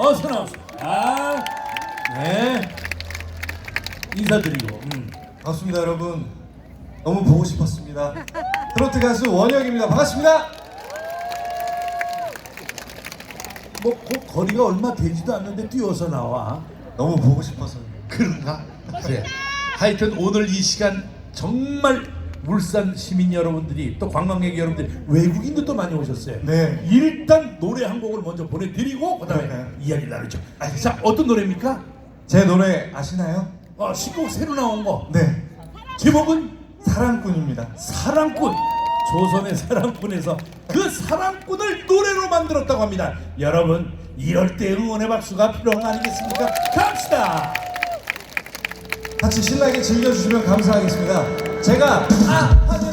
어서 나오세요. 아, 네. 인사드리고. 음. 반갑습니다 여러분 너무 보고 싶었습니다 트로트 가수 원혁입니다 반갑습니다 뭐, 그 거리가 얼마 되지도 않는데 뛰어서 나와. 너무 보고 싶어서 그런가? 그래. 하여튼 오늘 이 시간 정말 울산 시민 여러분들이 또 관광객 여러분들이 외국인도 또 많이 오셨어요. 네. 일단 노래 한 곡을 먼저 보내드리고 그다음에 네, 네. 이야기를 나누죠. 아, 자 어떤 노래입니까? 제 노래 아시나요? 어, 신곡 새로 나온 거. 네 제목은 사랑꾼입니다 사랑꾼. 조선의 사랑꾼에서 그 사랑꾼을 노래로 만들었다고 합니다. 여러분 이럴 때 응원의 박수가 필요한 거 아니겠습니까? 갑시다. 같이 신나게 즐겨주시면 감사하겠습니다 제가 아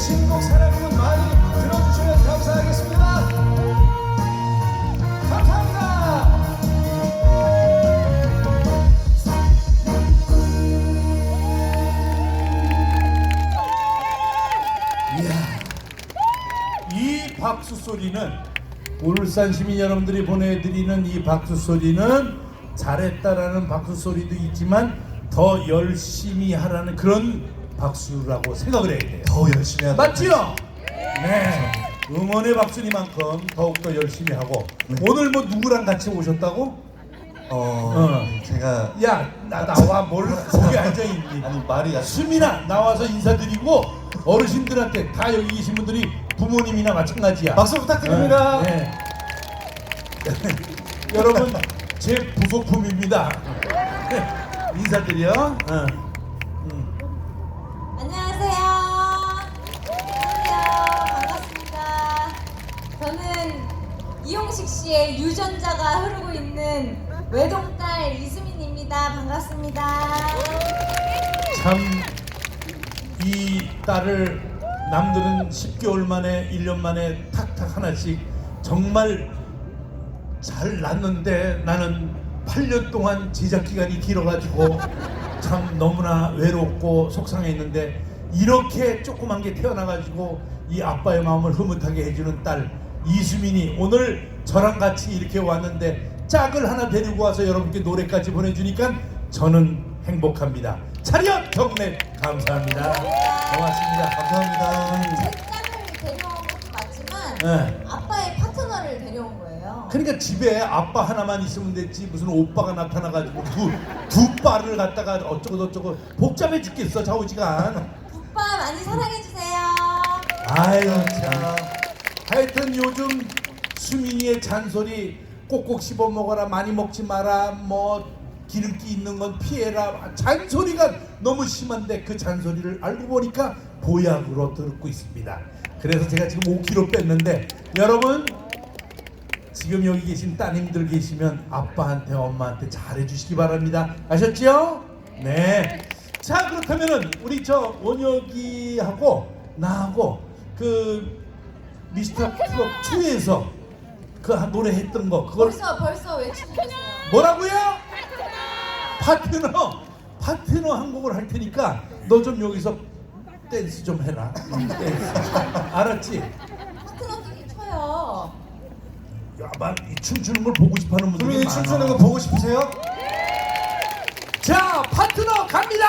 신곡 사랑꾼 많이 들어주시면 감사하겠습니다. 감사합니다. 이야, 이 박수 소리는 울산 시민 여러분들이 보내드리는 이 박수 소리는 잘했다라는 박수 소리도 있지만 더 열심히 하라는 그런 박수라고 생각을 해야 돼요. 더 열심히 하다 맞지요? 네. 응원의 박수니만큼 더욱더 열심히 하고 네. 오늘 뭐 누구랑 같이 오셨다고? 어, 어. 제가 야, 나 나와 뭘 거기 앉아 있니? 아니 말이 약 수민아 나와서 인사드리고 어르신들한테 다 여기 계신 분들이 부모님이나 마찬가지야. 박수 부탁드립니다. 네. 여러분 제 부속품입니다. 인사드려. 어. 씨의 유전자가 흐르고 있는 외동딸 이수민입니다. 반갑습니다. 참 이 딸을 남들은 10개월 만에 1년 만에 탁탁 하나씩 정말 잘 낳는데 나는 8년 동안 제작 기간이 길어가지고 참 너무나 외롭고 속상했는데 이렇게 조그만 게 태어나가지고 이 아빠의 마음을 흐뭇하게 해주는 딸 이수민이 오늘 저랑 같이 이렇게 왔는데 짝을 하나 데리고 와서 여러분께 노래까지 보내주니까 저는 행복합니다. 차렷 경례 감사합니다. 고맙습니다. 감사합니다. 제 짝을 데려온 것도 맞지만 네. 아빠의 파트너를 데려온 거예요. 그러니까 집에 아빠 하나만 있으면 됐지 무슨 오빠가 나타나가지고 두, 두 빠를 갖다가 어쩌고 저쩌고 복잡해 죽겠어 좌우지간 오빠 많이 사랑해 주세요. 아유 참 하여튼 요즘 수민이의 잔소리 꼭꼭 씹어 먹어라 많이 먹지 마라 뭐 기름기 있는 건 피해라 잔소리가 너무 심한데 그 잔소리를 알고 보니까 보약으로 듣고 있습니다 그래서 제가 지금 5kg 뺐는데 여러분 지금 여기 계신 따님들 계시면 아빠한테 엄마한테 잘해 주시기 바랍니다. 아셨죠? 네. 자 그렇다면은 우리 저 원혁이하고 나하고 그 미스터 트롯 2에서 그 노래 했던 거 그걸 벌써 벌써 외치고 계세요. 뭐라고요? 파트너 파트너 한 곡을 할 테니까 너 좀 여기서 댄스 좀 해라. 응, 댄스. 알았지? 파트너끼리 쳐요. 야, 막이 춤추는 걸 보고 싶어하는 분들이 수민이 많아. 춤추는 거 보고 싶으세요? 자 파트너 갑니다